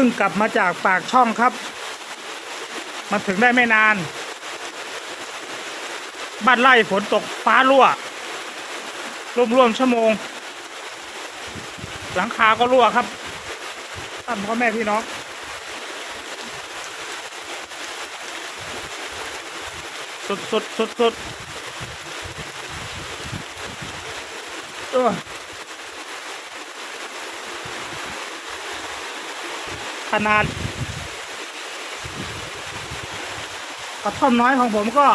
พิ่งกลับมาจากปากช่องครับ มาถึงได้ไม่นาน บ้านไร่ฝนตกฟ้ารั่วร่วมๆชั่วโมง หลังคาก็รั่วครับท่านพ่อแม่พี่น้องสุดสุดสุดสุดเออ ขนาด กระท่อมน้อยของผมก็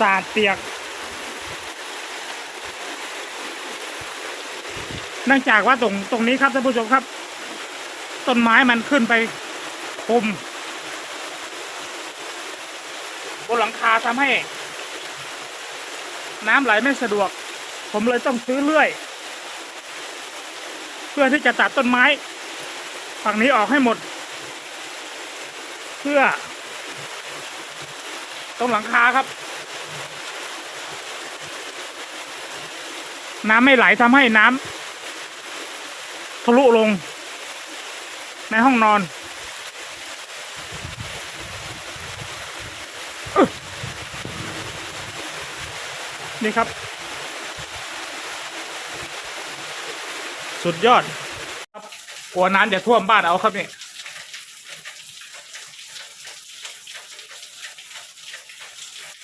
สาดเปียก เนื่องจากว่าตรงตรงนี้ครับท่านผู้ชมครับ ต้นไม้มันขึ้นไปคุมบนหลังคาทำให้ น้ำไหลไม่สะดวก ผมเลยต้องซื้อเลื่อย เพื่อที่จะตัดต้นไม้ ฝั่งนี้ออกให้หมด เพื่อ ตรงหลังคาครับ น้ำไม่ไหลทำให้น้ำทะลุลง ในห้องนอนนี่ครับ สุดยอด ครับกลัวน้ำจะท่วมบ้านเอาครับนี่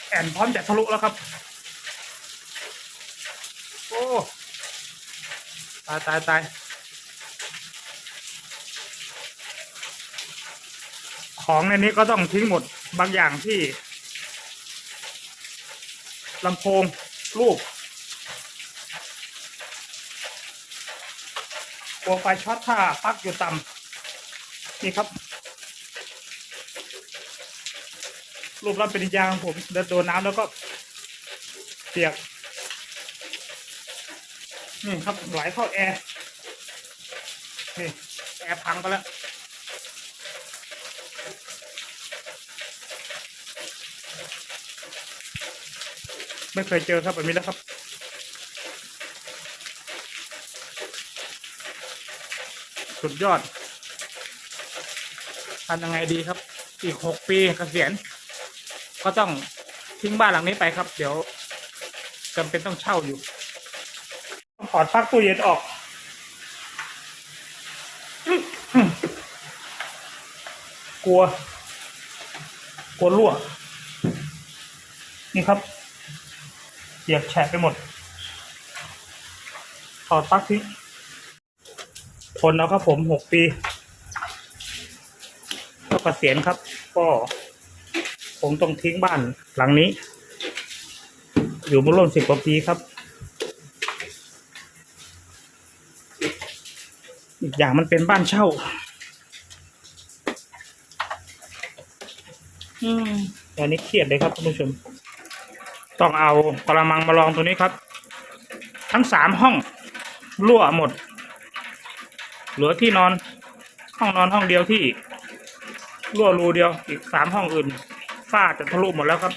แอนพร้อมจะทะลุแล้วครับ โอ้ตายตายตายของในนี้ก็ต้องทิ้งหมดบางอย่างที่ลำโพงลูก กลัวไฟช็อตถ้าปลั๊กอยู่ต่ำนี่ครับ รูปรับปริญญาของผมเดินโดนน้ำแล้วก็เปียกนี่ครับไหลเข้าแอร์นี่แอร์พังไปแล้วไม่เคยเจอครับแบบนี้แล้วครับ สุดยอดทำยังไงดีครับ อีกหกปีเกษียณก็ต้องทิ้งบ้านหลังนี้ไปครับ เดี๋ยวจำเป็นต้องเช่าอยู่ต้องถอดพักตู้เย็นออกกลัว กลัวรั่ว นี่ครับเปียกแฉะไปหมดถอดปลั๊กทิ้ง ทนแล้วครับผมหกปี ก็เกษียณครับ ก็ผมต้องทิ้งบ้านหลังนี้ อยู่มาร่วมสิบกว่าปีครับ อีกอย่างมันเป็นบ้านเช่า อืมตอนนี้เครียดเลยครับท่านผู้ชม ต้องเอากระมังมาลองตัวนี้ครับ ทั้งสามห้องรั่วหมด เหลือที่นอนห้องนอนห้องเดียวที่รั่วรูเดียวอีกสามห้องอื่นฝ้าจะทะลุหมดแล้วครับ